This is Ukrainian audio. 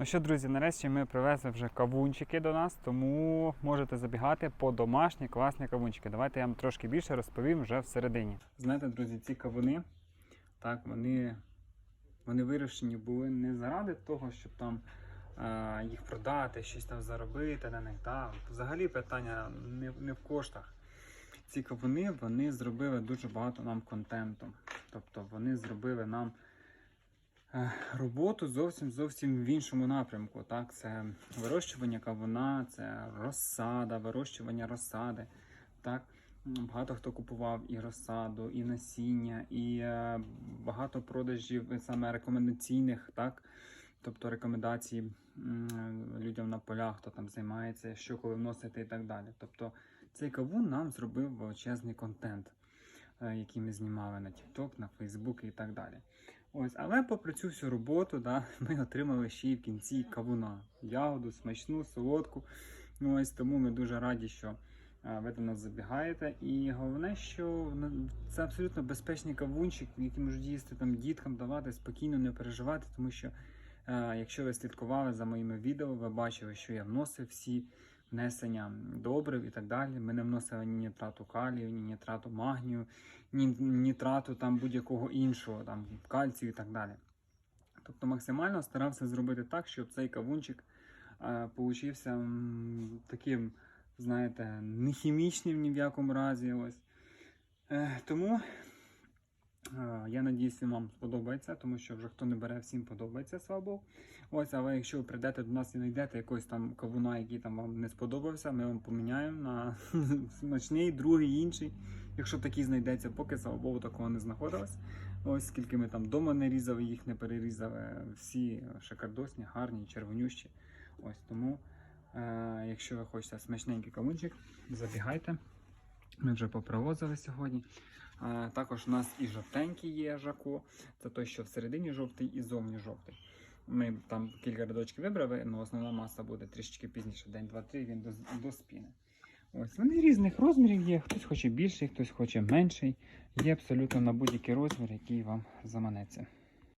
Ну що, друзі, нарешті ми привезли вже кавунчики до нас, тому можете забігати по домашні класні кавунчики. Давайте я вам трошки більше розповім вже всередині. Знаєте, друзі, ці кавуни, так, вони, вони вирощені були не заради того, щоб там е, їх продати, щось там заробити на них. Так. Взагалі питання не, не в коштах. Ці кавуни вони зробили дуже багато нам контенту. Тобто вони зробили нам роботу зовсім зовсім в іншому напрямку. Так? Це вирощування кавуна, це розсада, вирощування розсади. Так? Багато хто купував і розсаду, і насіння, і е, багато продажів е, саме рекомендаційних, так? тобто рекомендації м, людям на полях, хто там займається, що коли вносити і так далі. Тобто цей кавун нам зробив величезний контент, е, який ми знімали на TikTok, на Facebook і так далі. Ось, але попри цю всю роботу, да, ми отримали ще й в кінці кавуна. Ягоду, смачну, солодку. Ну, ось тому ми дуже раді, що е, ви до нас забігаєте. І головне, що це абсолютно безпечний кавунчик, який можуть їсти там діткам, давати спокійно, не переживати, тому що е, якщо ви слідкували за моїми відео, ви бачили, що я вносив всі внесення добрив і так далі. Ми не вносили ні нітрату калію, ні нітрату магнію, ні нітрату там будь-якого іншого, там кальцію і так далі. Тобто максимально старався зробити так, щоб цей кавунчик е, получився таким, знаєте, не хімічним ні в якому разі. Ось. Е, тому я надіюсь, вам сподобається, тому що вже хто не бере, всім подобається, слава Богу. Ось, але якщо ви прийдете до нас і знайдете якогось там кавуна, який там вам не сподобався, ми вам поміняємо на смачний, другий, інший. Якщо такий знайдеться, поки слава Богу, такого не знаходилось. Ось скільки ми там вдома не різали, їх не перерізали. Всі шикардосні, гарні, червонющі. Ось тому, е, якщо ви хочете смачненький кавунчик, забігайте. Ми вже попривозили сьогодні. Також у нас і жовтенький є жако. Це той, що всередині жовтий і зовні жовтий. Ми там кілька рядочків вибрали, але основна маса буде трішечки пізніше, день, два-три, він до, до спіни. Ось вони різних розмірів є. Хтось хоче більший, хтось хоче менший. Є абсолютно на будь-який розмір, який вам заманеться.